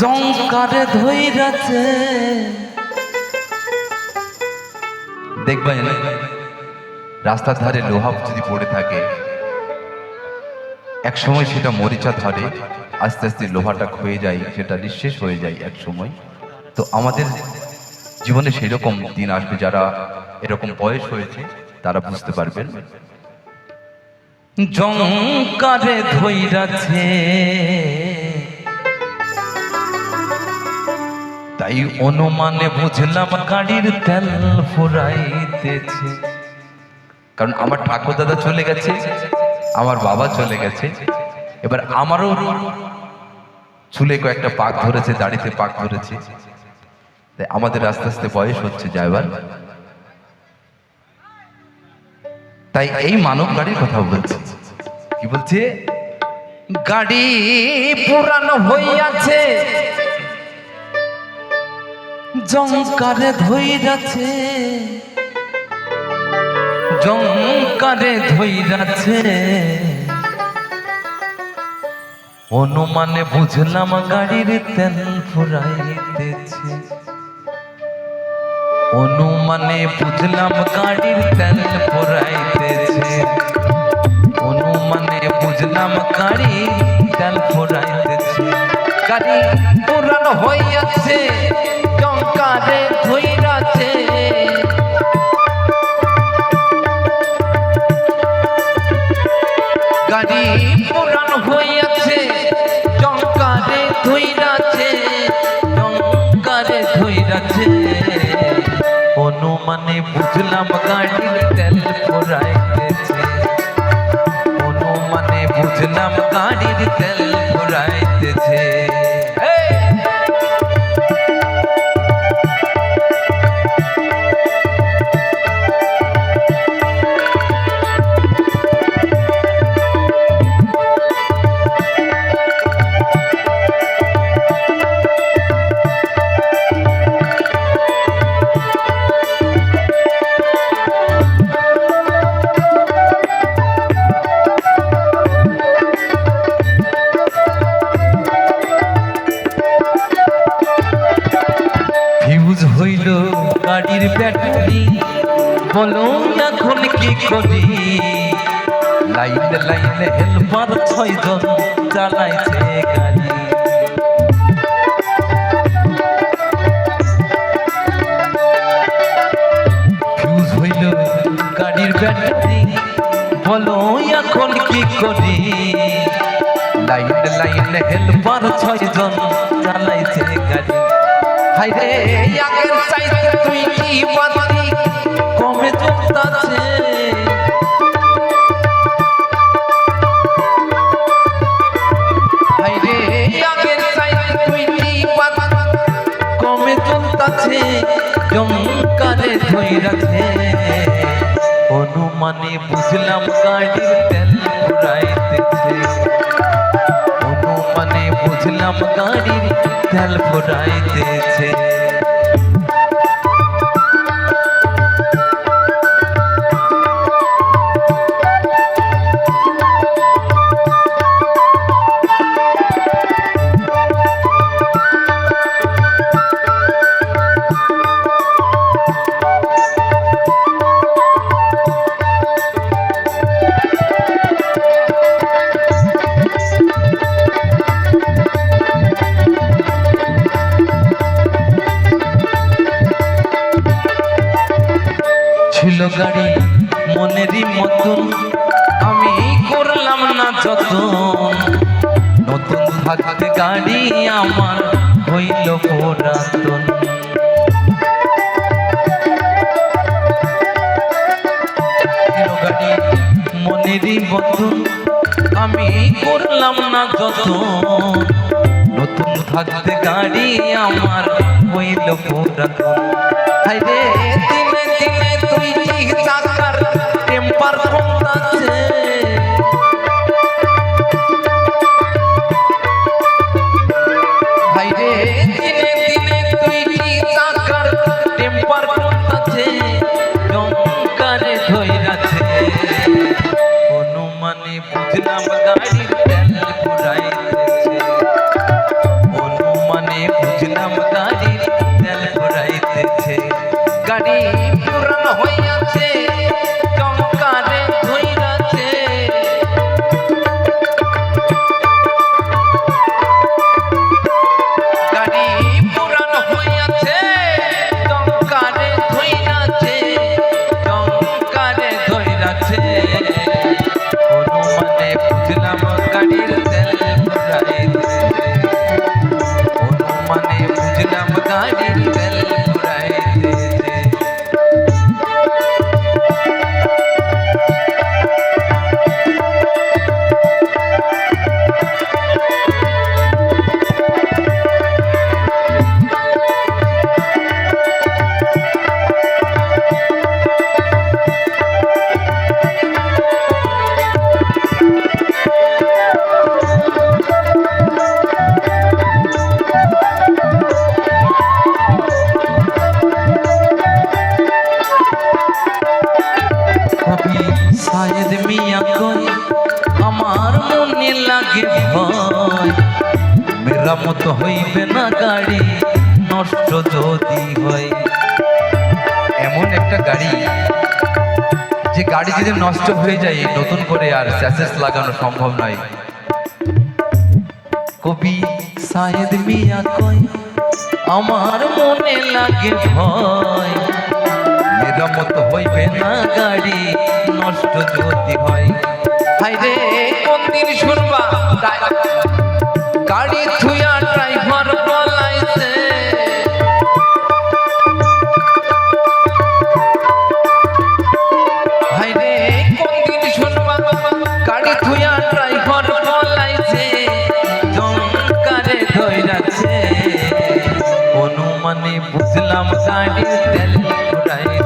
জঙ্কারে ধইরাছে দেখবেন, রাস্তার ধারে লোহা যদি পড়ে থাকে, এক সময় সেটা মরিচা ধরে আস্তে আস্তে লোহাটা ক্ষয়ে যায়, সেটা নিঃশেষ হয়ে যায় এক সময়। তো আমাদের জীবনে সেই রকম দিন আসবে যারা এরকম বয়স হয়েছে, তারা বুঝতে পারবেন। জঙ্কারে ধইরাছে তাই অনুমানে বুঝলাম গাড়ির তেল ফুরাইতেছে। কারণ আমার ঠাকুর দাদা চলে গেছে, আমার বাবা চলে গেছে। এবার আমারও চুলে কয়েকটা পাক ধরেছে, দাড়িতে পাক ধরেছে। তাই আমাদের আস্তে আস্তে বয়স হচ্ছে, যাইবার। তাই এই মানব গাড়ির কথা বলছে। কি বলছে? গাড়ি পুরানো হইয়াছে। জঙ্কারে ধইরাছে জঙ্কারে ধইরাছে অনুমানে বুঝলাম গাড়ির তেল ফুরাইতেছে। অনুমানে বুঝলাম গাড়ির তেল ফুরাইতেছে। অনুমানে বুঝলাম গাড়ি তেল ফুরাইতেছে। গাড়ি পুরানো হইয়াছে। জঙ্কারে ধইরাছে গাড়ি পুরানো হইয়াছে জঙ্কারে ধইরাছে জঙ্কারে ধইরাছে। অনুমানে বুঝলাম গাড়ির তেল ফুরাইতেছে অনুমানে বুঝলাম গাড়ির তেল ফুরাইতেছে গাড়ির ব্যাটারি। বলো এখন কি করি? লাইন লাইন হেলপার ছয়জন চালাইছে গাড়ি। গাড়ির ব্যাটারি। বলো এখন কি করি? লাইন লাইন হেলপার ছয়জন চালাইছে গাড়ি। হাইরে আগের চাইতে তুই কি বাতি কমে চলতাছে হাইরে আগের ধইরাছে অনুমানে বুঝলাম গাড়ির তেল ফুরাইতেছে অনুমানে বুঝলাম গাড়ির তেল ফুরাইতেছে ছিল গাড়ি, মনেরই মতন। আমি করলাম না যতন। নতুন থাকতে গাড়ি আমার হইল পুরাতন। মনেরই মতন। আমি করলাম না যতন। নতুন থাকতে গাড়ি আমার হইল পুরাতন। কমতাছে হাইরে দিনে দিনে তুই টেম্পার কমতাছে জঙ্কারে ধইরাছে অনুমানে বুঝলাম গাড়ির সায়েদ মিয়া কই আমার মনে লাগে ভয়। মেরামত হইবে না গাড়ি, নষ্ট যদি হয়। এমন একটা গাড়ি, যে গাড়ি যদি নষ্ট হয়ে যায়, নতুন করে আর স্যাসেস লাগানো সম্ভব নয়। কবি সায়েদ মিয়া কয় আমার মনে লাগে ভয়। মেরামত হইবে না গাড়ি, নষ্ট যদি হয়। হাই রে কোন দিন শুনবা গাড়ি থুয়া ড্রাইভার বলাইছে হাই রে কোন দিন শুনবা গাড়ি থুয়া ড্রাইভার বলাইছে অনুমানে বুঝলাম গাড়ির তেল ফুরাইতেছে